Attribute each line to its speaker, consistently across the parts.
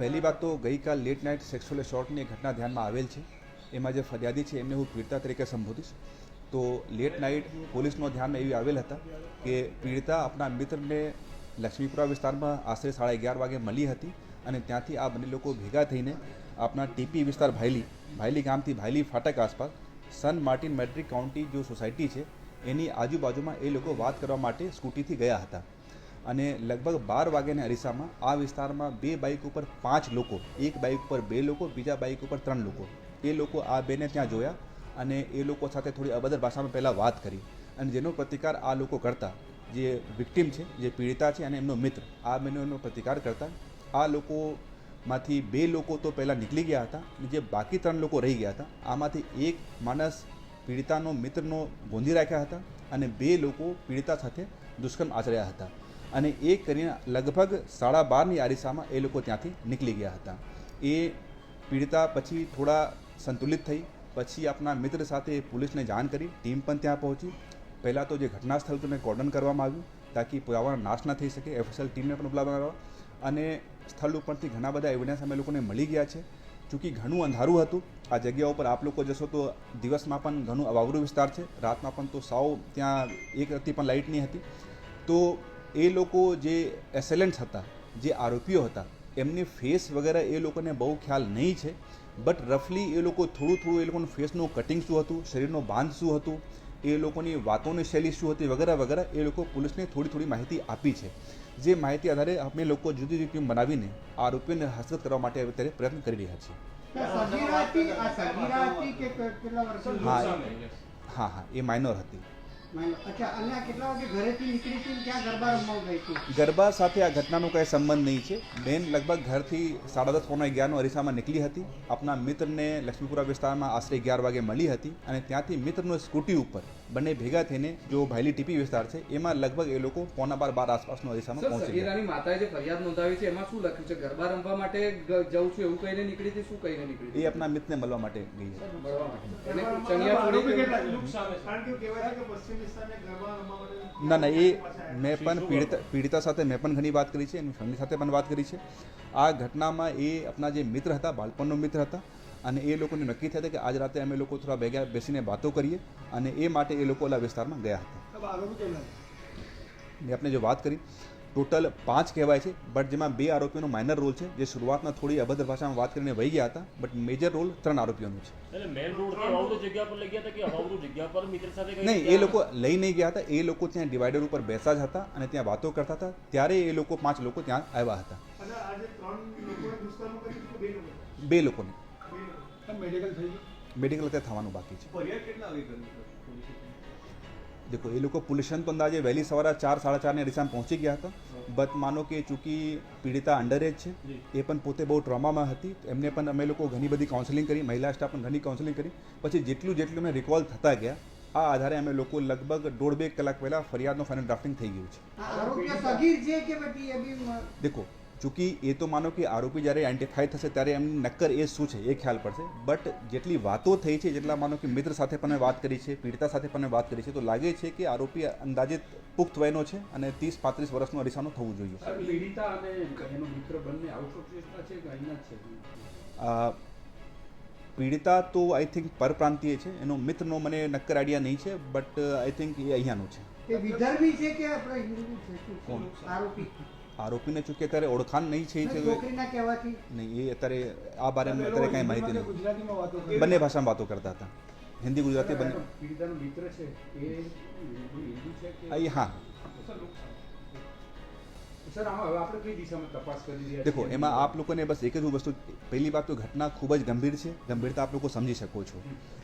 Speaker 1: પહેલી વાત તો ગઈકાલ લેટ નાઇટ સેક્સ્યુઅલ શોર્ટની ઘટના ધ્યાનમાં આવેલ છે. એમાં જે ફરિયાદી છે, એમને હું પીડિતા તરીકે સંબોધીશ. તો લેટ નાઇટ પોલીસનો ધ્યાન એવી આવેલ હતા કે પીડિતા આપણા મિત્રને લક્ષ્મીપુરા વિસ્તારમાં આશરે સાડા અગિયાર વાગે મળી હતી અને ત્યાંથી આ બંને લોકો ભેગા થઈને આપણા ટીપી વિસ્તાર ભાયલી ભાયલી ગામથી ભાયલી ફાટક આસપાસ સન માર્ટિન મેટ્રિક કાઉન્ટી જો સોસાયટી છે, એની આજુબાજુમાં એ લોકો વાત કરવા માટે સ્કૂટીથી ગયા હતા. અને લગભગ બાર વાગ્યાની અરીસામાં આ વિસ્તારમાં બે બાઇક ઉપર પાંચ લોકો, એક બાઇક ઉપર બે લોકો, બીજા બાઇક ઉપર ત્રણ લોકો. એ લોકો આ બેને ત્યાં જોયા અને એ લોકો સાથે થોડી અભદ્ર ભાષામાં પહેલાં વાત કરી. અને જેનો પ્રતિકાર આ લોકો કરતા, જે વિક્ટિમ છે, જે પીડિતા છે અને એમનો મિત્ર, આ બેનો એનો પ્રતિકાર કરતા, આ લોકોમાંથી બે લોકો તો પહેલાં નીકળી ગયા હતા જે બાકી ત્રણ લોકો રહી ગયા હતા, આમાંથી એક માણસ પીડિતાનો મિત્રનો ગોંધી રાખ્યા હતા અને બે લોકો પીડિતા સાથે દુષ્કર્મ આચર્યા હતા. અને એ કરીને લગભગ સાડા બારની આરિસામાં એ લોકો ત્યાંથી નીકળી ગયા હતા. એ પીડિતા પછી થોડા સંતુલિત થઈ, પછી આપણા મિત્ર સાથે પોલીસને જાણ કરી, ટીમ પણ ત્યાં પહોંચી. પહેલાં તો જે ઘટના સ્થળ તેને કોર્ડન કરવામાં આવ્યું, તાકી પુરાવાનો નાશ ન થઈ શકે, એફએસએલ ટીમને પણ બોલાવવામાં આવ્યા અને સ્થળ ઉપરથી ઘણા બધા એવિડન્સ અમે લોકોને મળી ગયા છે. ચૂંકી ઘણું અંધારું હતું. આ જગ્યા ઉપર આપ લોકો જશો તો દિવસમાં પણ ઘણું અવાવરું વિસ્તાર છે. રાતમાં પણ તો સાવ ત્યાં એક રત્તી પણ લાઇટ નહીં હતી. તો એ લોકો જે એસેલન્ટ્સ હતા જે આરોપીઓ હતા એમની ફેસ વગેરે એ લોકોને બહુ ખ્યાલ નહીં છે. બટ રફલી એ લોકો થોડું થોડું એ લોકોનું ફેસનું કટિંગ શું હતું શરીરનો બાંધ શું હતું એ લોકોની વાતોની શૈલી શું હતી વગેરે વગેરે એ લોકો પોલીસને થોડી થોડી માહિતી આપી છે. જે માહિતી આધારે અમે લોકો જુદી જુદી ટીમ બનાવીને આરોપીઓને હસ્તગત કરવા માટે અત્યારે પ્રયત્ન કરી રહ્યા છીએ. હા હા હા એ માઇનોર હતી.
Speaker 2: ગરબા
Speaker 1: સાથે આ ઘટનાનો કંઈ સંબંધ નહીં છે. બેન લગભગ ઘરથી સાડા દસ પોણા અગિયારનો અરીસામાં નીકળી હતી. આપના મિત્રને લક્ષ્મીપુરા વિસ્તારમાં આશરે અગિયાર વાગે મળી હતી અને ત્યાંથી મિત્રનો સ્કૂટી ઉપર બંને ભેગા થઈને જો ભાયલી ટીપી વિસ્તાર છે એમાં લગભગ એ લોકો પોણા બાર બાર આસપાસનો અરીસામાં પહોંચે ગયા.
Speaker 3: માતાએ જે ફરિયાદ નોંધાવી છે એમાં શું લખ્યું છે? ગરબા રમવા માટે જઉં છું એવું કહીને નીકળી હતી શું કહીને નીકળી
Speaker 1: એ આપના મિત્રને મળવા માટે ગઈ હતી ના ના, એ મેં પણ પીડિતા પીડિતા સાથે મેં પણ ઘણી વાત કરી છે, એની ફેમિલી સાથે પણ વાત કરી છે. આ ઘટનામાં એ આપણા જે મિત્ર હતા, બાળપણનો મિત્ર હતા, અને એ લોકોને નક્કી થયા કે આજ રાતે અમે લોકો થોડા ભેગા બેસીને વાતો કરીએ, અને એ માટે એ લોકો ઓલા વિસ્તારમાં ગયા હતા. આપણે જો વાત કરી ટોટલ પાંચ કહેવાય છે બટ જેમાં બે આરોપીઓનો માઇનર રોલ છે જે શરૂઆતમાં થોડી અભદ્ર ભાષામાં વાત કરીને વહી ગયા હતા બટ મેજર રોલ ત્રણ આરોપીઓનો છે.
Speaker 4: એટલે મેન રોડથી જગ્યા પર લઈ ગયા હતા કે અવાવરૂ જગ્યા પર મિત્ર સાથે
Speaker 1: નહીં એ લોકો લઈ નહીં ગયા હતા એ લોકો ત્યાં ડિવાઈડર ઉપર બેસા જ હતા અને ત્યાં વાતો કરતા હતા ત્યારે એ લોકો પાંચ લોકો ત્યાં આવ્યા હતા.
Speaker 5: બે લોકો
Speaker 1: લોકોને.
Speaker 6: મેડિકલ
Speaker 1: મેડિકલ અત્યારે થવાનું બાકી છે? દેખો એ લોકો પોલ્યુશન તો અંદાજે વહેલી સવારે ચાર સાડા ચારને રિસામાં પહોંચી ગયા હતા બટ માનો કે ચૂંકી પીડિતા અંડર એજ છે એ પણ પોતે બહુ ટ્રોમામાં હતી એમને પણ અમે લોકો ઘણી બધી કાઉન્સેલિંગ કરી મહિલા સ્ટાફ પણ ઘણી કાઉન્સેલિંગ કરી પછી જેટલું જેટલું મેં રિકોલ થતા ગયા આ આધારે અમે લોકો લગભગ દોઢ બે કલાક પહેલાં ફરિયાદનો ફાઇનલ ડ્રાફ્ટિંગ થઈ ગયું છે દેખો ચૂંકી એ તો માનો કે આરોપી જ્યારે આઈડેન્ટિફાઈ થશે ત્યારે એમની નક્કર એ શું છે એ ખ્યાલ પડશે બટ જેટલી વાતો થઈ છે જેટલા માનો કે મિત્ર સાથે પણ વાત કરી છે પીડિતા સાથે પણ વાત કરી છે તો લાગે છે કે આરોપી અંદાજિત પુખ્ત વયનો છે અને ત્રીસ પાંત્રીસ વર્ષનો અરીસાનો થવું જોઈએ
Speaker 3: પીડિતા અને એનો મિત્ર બંને આઉટ ઓફ સ્ટેટના છે કે અહીંના જ છે?
Speaker 1: પીડિતા તો આઈ થિંક પરપ્રાંતીય છે એનો મિત્રનો મને નક્કર આઈડિયા નહીં છે બટ આઈ થિંક એ અહીંયાનો છે
Speaker 2: એ વિદર્ભી છે કે આપણે હિન્દુ છે?
Speaker 1: કોણ?
Speaker 2: આરોપી
Speaker 1: આરોપીને ચૂંકી અત્યારે ઓળખાણ નહીં છે
Speaker 2: નહીં,
Speaker 1: કે
Speaker 2: છોકરીના કહેવાથી
Speaker 1: નહીં એ અત્યારે આ બારેમાં અત્યારે કાંઈ માહિતી
Speaker 6: હિન્દીમાં કે
Speaker 1: નહીં
Speaker 6: ગુજરાતીમાં વાતો કરી
Speaker 1: બંને ભાષામાં વાતો કરતા હતા હિન્દી ગુજરાતી બંને
Speaker 3: પીડિતાનો મિત્ર છે એ હિન્દુ હિન્દુ છે કે
Speaker 1: અહીં હા દેખો એમાં આપ લોકોને બસ એક જ હું વસ્તુ પહેલી વાત તો ઘટના ખૂબ જ ગંભીર છે. ગંભીરતા આપ લોકો સમજી શકો છો.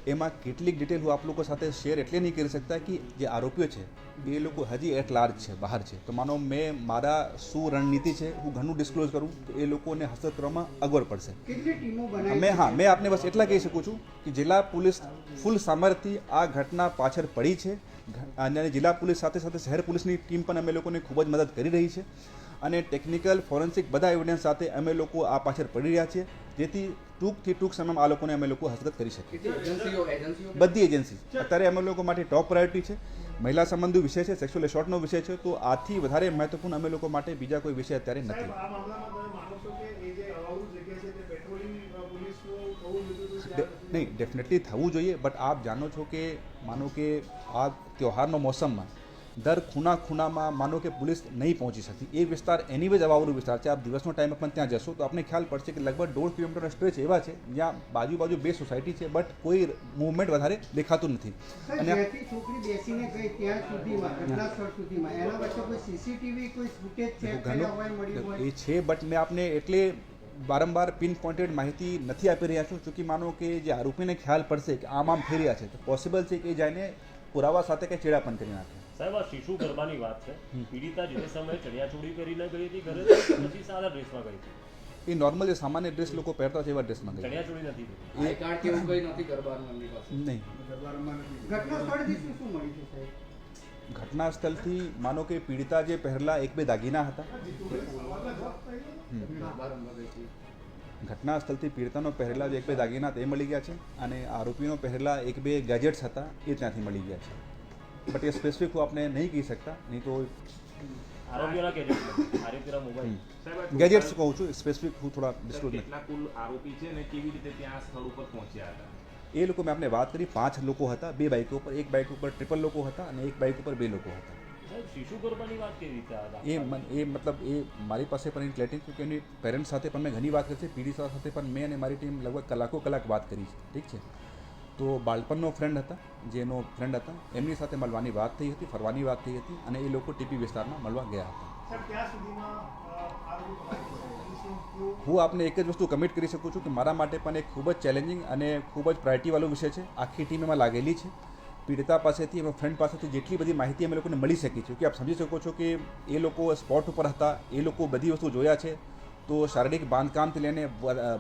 Speaker 1: એમાં કેટલીક ડિટેલ હું આપ લોકો સાથે શેર એટલે નહીં કરી શકતા કે જે આરોપીઓ છે એ લોકો હજી એટ લાર્જ છે બહાર છે. તો માનો મેં મારા શું રણનીતિ છે હું ઘણું ડિસ્ક્લોઝ કરું તો એ લોકોને હસ્તગત કરવામાં અગવડ પડશે.
Speaker 2: કેટલી ટીમો બનાવી
Speaker 1: મેં હા મેં આપને બસ એટલા કહી શકું છું કે જિલ્લા પોલીસ ફૂલ સામર્થ્ય આ ઘટના પાછળ પડી છે. અને જિલ્લા પોલીસ સાથે સાથે શહેર પોલીસની ટીમ પણ અમે લોકોને ખૂબ જ મદદ કરી રહી છે. અને ટેકનિકલ ફોરેન્સિક બધા એવિડન્સ સાથે અમે લોકો આ પાછળ પડી રહ્યા છીએ. જેથી ટૂંકથી ટૂંક સમયમાં આ લોકોને અમે લોકો હસ્તગત કરી શકીએ. બધી એજન્સી અત્યારે અમે લોકો માટે ટોપ પ્રાયોરિટી છે. મહિલા સંબંધી વિષય છે સેક્સ્યુઅલ એસોર્ટનો વિષય છે તો આથી વધારે મહત્વપૂર્ણ અમે લોકો માટે બીજા કોઈ વિષય અત્યારે નથી. નહીં ડેફિનેટલી થવું જોઈએ બટ આપ જાણો છો કે માનો કે આ ત્યોહારનો મોસમમાં દર ખૂણા ખૂણામાં માનો કે પોલીસ નહીં પહોંચી શકતી. એ વિસ્તાર એની જ અવાવરું વિસ્તાર છે. આપ દિવસનો ટાઈમ પણ ત્યાં જશો તો આપને ખ્યાલ પડશે કે લગભગ દોઢ કિલોમીટર સ્ટ્રેચ એવા છે જ્યાં બાજુ બાજુ બે સોસાયટી છે બટ કોઈ મૂવમેન્ટ વધારે દેખાતું નથી. અને
Speaker 2: છોકરી બેસીને ગઈ ત્યાં સુધીમાં એના કોઈ સીસીટીવી કોઈ ફૂટેજ
Speaker 1: એ છે બટ મેં આપને એટલે વારંવાર પિન પોઇન્ટેડ માહિતી નથી આપી રહ્યા છું ચૂંકી માનો કે જે આરોપીને ખ્યાલ પડશે કે આમ આમ થઈ રહ્યા છે તો પોસિબલ છે કે એ જઈને પુરાવા સાથે કંઈ ચેડાપણ કરી નાખે.
Speaker 4: સાહેબ આ શિશુ ગરબાની વાત છે. પીડિતા જે સમયે ચણિયાચોળી કરીને ગઈ હતી ઘરે પછી સારા ડ્રેસમાં ગઈ હતી.
Speaker 1: એ નોર્મલ જે સામાન્ય ડ્રેસ લોકો પહેરતા હોય છે એવા ડ્રેસમાં ગઈ.
Speaker 4: ચણિયાચોળી નથી એ
Speaker 3: આઈ કે એવું કંઈ નથી એમની પાસે?
Speaker 1: નહીં.
Speaker 2: ઘટના સ્થળથી શું શું મળ્યું છે સાહેબ?
Speaker 1: ઘટના સ્થળથી માનો કે પીડિતા જે પહેરલા એક બે દાગીના હતા. ઘટના સ્થળથી પીડિતાનો પહેરેલા એક બે દાગીના તે મળી ગયા છે અને આરોપીનો પહેરેલા એક બે ગેજેટ્સ હતા એ ત્યાંથી મળી ગયા છે. બટ એ સ્પેસિફિક હું આપણે નહીં કહી શકતા નહીં તો ગેજેટ્સ કહું છું સ્પેસિફિક હું થોડા ડિસ્ક્લોઝ નથી
Speaker 7: આરોપી છે ને કેવી રીતે ત્યાં સ્થળ ઉપર પહોંચ્યા હતા?
Speaker 1: એ લોકો મેં આપણે વાત કરી પાંચ લોકો હતા બે બાઇકો ઉપર એક બાઇક ઉપર ટ્રિપલ લોકો હતા અને એક બાઇક ઉપર બે લોકો હતા. એ એ મતલબ એ મારી પાસે પણ એની ક્લેરિટી છે કે એની પેરેન્ટ્સ સાથે પણ મેં ઘણી વાત કરી છે. પીડી સાથે પણ મેં અને મારી ટીમ લગભગ કલાકો કલાક વાત કરી છે. ઠીક છે? તો બાળપણનો ફ્રેન્ડ હતા જેનો ફ્રેન્ડ હતા એમની સાથે મળવાની વાત થઈ હતી ફરવાની વાત થઈ હતી અને એ લોકો ટીપી વિસ્તારમાં મળવા ગયા હતા. હું આપને એક જ વસ્તુ કમિટ કરી શકું છું કે મારા માટે પણ એક ખૂબ જ ચેલેન્જિંગ અને ખૂબ જ પ્રાયોરિટીવાળો વિષય છે. આખી ટીમ એમાં લાગેલી છે. પીડિતા પાસેથી એમના ફ્રેન્ડ પાસેથી જેટલી બધી માહિતી અમે લોકોને મળી શકી છે. કે આપ સમજી શકો છો કે એ લોકો સ્પોટ ઉપર હતા એ લોકો બધી વસ્તુ જોયા છે. તો શારીરિક બાંધકામથી લઈને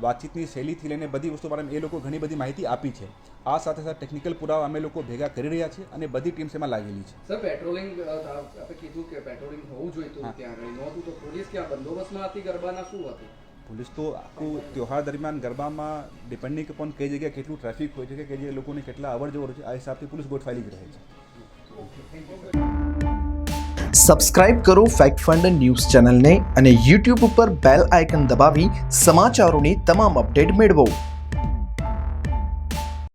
Speaker 1: વાતચીતની શૈલીથી લઈને બધી વસ્તુ બારે એ લોકો ઘણી બધી માહિતી આપી છે. આ સાથે સાથે ટેકનિકલ પુરાવા અમે લોકો ભેગા કરી રહ્યા છે અને બધી ટીમ્સ એમાં લાગેલી છે.
Speaker 3: સર પેટ્રોલિંગ આપણે કીધું કે પેટ્રોલિંગ હોવું જોઈએ
Speaker 1: તો
Speaker 3: ત્યાં નહોતું તો પોલીસ ક્યાં? બંદોબસ્તમાં હતી ગરબાના શું હતું?
Speaker 1: પોલીસ તો આખું ત્યોહાર દરમિયાન ગરબામાં ડિપેન્ડિંગ અપોન કઈ જગ્યાએ કેટલું ટ્રાફિક હોય છે કે જે લોકોને કેટલા અવર જવર છે, આ હિસાબથી પોલીસ ગોઠવાયેલી જ રહે છે.
Speaker 8: સબસ્ક્રાઇબ કરો ફેક્ટ ફંડ ન્યૂઝ ચેનલને અને યુટ્યુબ ઉપર બેલ આઇકન દબાવી સમાચારોની તમામ અપડેટ મેળવો.